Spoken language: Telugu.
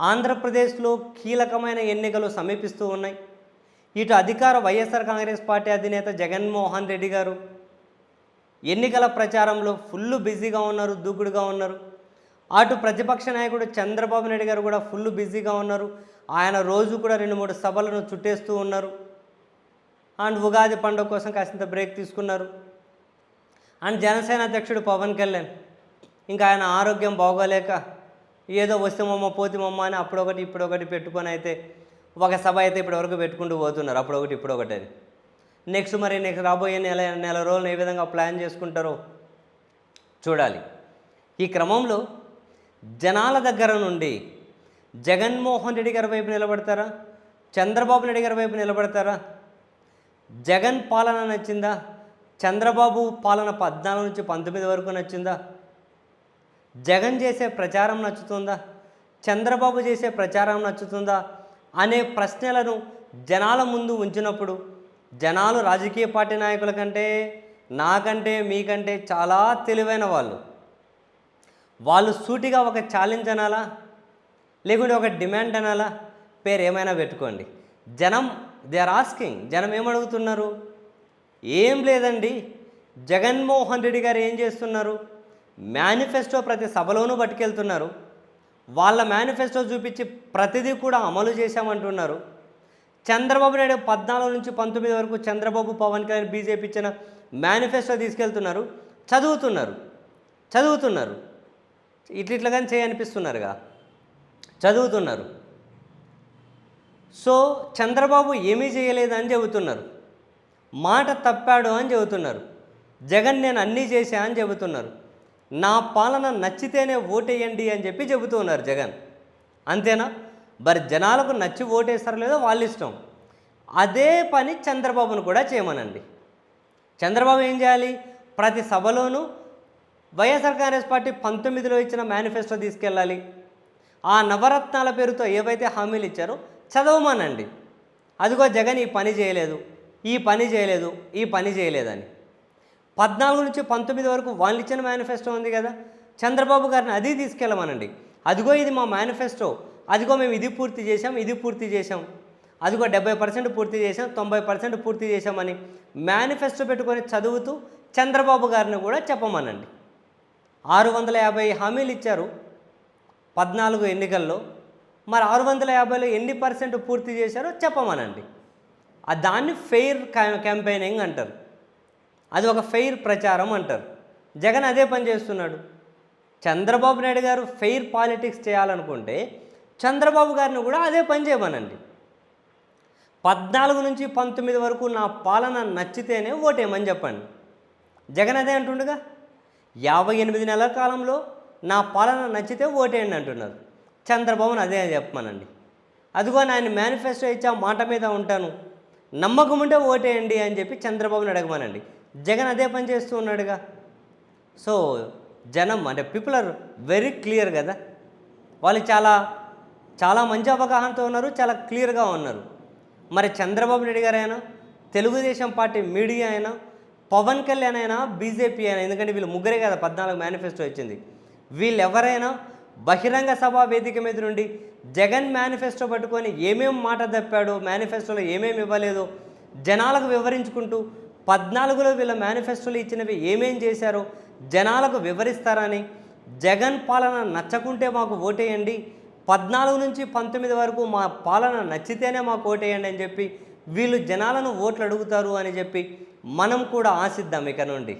ఆంధ్రప్రదేశ్లో కీలకమైన ఎన్నికలు సమీపిస్తూ ఉన్నాయి. ఇటు అధికార వైఎస్ఆర్ కాంగ్రెస్ పార్టీ అధినేత జగన్మోహన్ రెడ్డి గారు ఎన్నికల ప్రచారంలో ఫుల్ బిజీగా ఉన్నారు దూకుడుగా ఉన్నారు. అటు ప్రతిపక్ష నాయకుడు చంద్రబాబు నాయుడు గారు కూడా ఫుల్ బిజీగా ఉన్నారు. ఆయన రోజు కూడా రెండు మూడు సభలను చుట్టేస్తూ ఉన్నారు. అండ్ ఉగాది పండుగ కోసం కాసింత బ్రేక్ తీసుకున్నారు. అండ్ జనసేన అధ్యక్షుడు పవన్ కళ్యాణ్. ఇంకా ఆయన ఆరోగ్యం బాగోలేక ఏదో వస్తామమ్మ పోతిమమ్మ అని అప్పుడొకటి ఇప్పుడొకటి పెట్టుకొని అయితే ఒక సభ అయితే ఇప్పటివరకు పెట్టుకుంటూ పోతున్నారు. అప్పుడొకటి ఇప్పుడొకటి అని. నెక్స్ట్ మరి నెక్స్ట్ రాబోయే నెల నెల రోజులు ఏ విధంగా ప్లాన్ చేసుకుంటారో చూడాలి. ఈ క్రమంలో జనాల దగ్గర నుండి జగన్మోహన్ రెడ్డి గారి వైపు నిలబడతారా? చంద్రబాబు నాయుడు గారి వైపు నిలబడతారా? జగన్ పాలన నచ్చిందా? చంద్రబాబు పాలన పద్నాలుగు నుంచి పంతొమ్మిది వరకు నచ్చిందా? జగన్ చేసే ప్రచారం నచ్చుతుందా? చంద్రబాబు చేసే ప్రచారం నచ్చుతుందా? అనే ప్రశ్నలను జనాల ముందు ఉంచినప్పుడు జనాలు రాజకీయ పార్టీ నాయకుల కంటే నాకంటే మీకంటే చాలా తెలివైన వాళ్ళు. వాళ్ళు సూటిగా ఒక ఛాలెంజ్ అనాలా? లేకుంటే ఒక డిమాండ్ అనాలా? పేరు ఏమైనా పెట్టుకోండి. జనం దే ఆర్ ఆస్కింగ్ జనం ఏమడుగుతున్నారు? ఏం లేదండి. జగన్మోహన్ రెడ్డి గారు ఏం చేస్తున్నారు? మేనిఫెస్టో ప్రతి సభలోనూ పట్టుకెళ్తున్నారు. వాళ్ళ మేనిఫెస్టో చూపించి ప్రతిదీ కూడా అమలు చేశామంటున్నారు. చంద్రబాబు నాయుడు పద్నాలుగు నుంచి పంతొమ్మిది వరకు చంద్రబాబు పవన్ కళ్యాణ్ బీజేపీ ఇచ్చిన మేనిఫెస్టో తీసుకెళ్తున్నారు. చదువుతున్నారు. చదువుతున్నారు. ఇట్ల చేయనిపిస్తున్నారుగా చదువుతున్నారు. సో చంద్రబాబు ఏమీ చేయలేదని చెబుతున్నారు. మాట తప్పాడు అని చెబుతున్నారు. జగన్ నేను అన్నీ చేశా అని చెబుతున్నారు. నా పాలన నచ్చితేనే ఓటేయండి అని చెప్పి చెబుతున్నారు జగన్. అంతేనా? మరి జనాలకు నచ్చి ఓటేస్తారో లేదో వాళ్ళ ఇష్టం. అదే పని చంద్రబాబును కూడా చేయమనండి. చంద్రబాబు ఏం చేయాలి? ప్రతి సభలోనూ వైఎస్ఆర్ కాంగ్రెస్ పార్టీ పంతొమ్మిదిలో ఇచ్చిన మేనిఫెస్టో తీసుకెళ్ళాలి. ఆ నవరత్నాల పేరుతో ఏవైతే హామీలు ఇచ్చారో చదవమానండి. అదిగో జగన్ ఈ పని చేయలేదు ఈ పని చేయలేదు ఈ పని చేయలేదని. పద్నాలుగు నుంచి పంతొమ్మిది వరకు వాళ్ళు ఇచ్చిన మేనిఫెస్టో ఉంది కదా. చంద్రబాబు గారిని అది తీసుకెళ్ళమనండి. అదిగో ఇది మా మేనిఫెస్టో అదిగో మేము ఇది పూర్తి చేసాం ఇది పూర్తి చేసాం అదిగో డెబ్బై పర్సెంట్ పూర్తి చేసాం తొంభై పర్సెంట్ పూర్తి చేసామని మేనిఫెస్టో పెట్టుకొని చదువుతూ చంద్రబాబు గారిని కూడా చెప్పమనండి. ఆరు వందల యాభై హామీలు ఇచ్చారు పద్నాలుగు ఎన్నికల్లో. మరి ఆరు వందల యాభైలో ఎన్ని పర్సెంట్ పూర్తి చేశారో చెప్పమనండి. దాన్ని ఫెయిర్ క్యాంపెయినింగ్ అంటారు. అది ఒక ఫెయిర్ ప్రచారం అంటారు. జగన్ అదే పని చేస్తున్నాడు. చంద్రబాబు నాయుడు గారు ఫెయిర్ పాలిటిక్స్ చేయాలనుకుంటే చంద్రబాబు గారిని కూడా అదే పని చేయమనండి. పద్నాలుగు నుంచి పంతొమ్మిది వరకు నా పాలన నచ్చితేనే ఓటేయమని చెప్పండి. జగన్ అదే అంటుండగా యాభై ఎనిమిది నెలల కాలంలో నా పాలన నచ్చితే ఓటేయండి అంటున్నారు. చంద్రబాబును అదే చెప్పమనండి. అదిగో ఆయన మేనిఫెస్టో ఇచ్చా మాట మీద ఉంటాను. నమ్మకం ఉంటే ఓటేయండి అని చెప్పి చంద్రబాబుని అడగమనండి. జగన్ అదే పని చేస్తూ ఉన్నాడుగా. సో జనం అంటే పీపుల్ ఆర్ వెరీ క్లియర్ కదా. వాళ్ళు చాలా చాలా మంచి అవగాహనతో ఉన్నారు చాలా క్లియర్గా ఉన్నారు. మరి చంద్రబాబు నాయుడు గారైనా తెలుగుదేశం పార్టీ మీడియా అయినా పవన్ కళ్యాణ్ అయినా బీజేపీ అయినా ఎందుకంటే వీళ్ళు ముగ్గురే కదా పద్నాలుగు మేనిఫెస్టో వచ్చింది వీళ్ళు ఎవరైనా బహిరంగ సభా వేదిక మీద నుండి జగన్ మేనిఫెస్టో పట్టుకొని ఏమేమి మాట తప్పాడో మేనిఫెస్టోలో ఏమేమి ఇవ్వలేదో జనాలకు వివరించుకుంటూ పద్నాలుగులో వీళ్ళ మేనిఫెస్టోలో ఇచ్చినవి ఏమేం చేశారో జనాలకు వివరిస్తారని జగన్ పాలన నచ్చకుంటే మాకు ఓటేయండి. పద్నాలుగు నుంచి పంతొమ్మిది వరకు మా పాలన నచ్చితేనే మాకు ఓటేయండి అని చెప్పి వీళ్ళు జనాలను ఓట్లు అడుగుతారు అని చెప్పి మనం కూడా ఆశిద్దాం ఇక నుండి.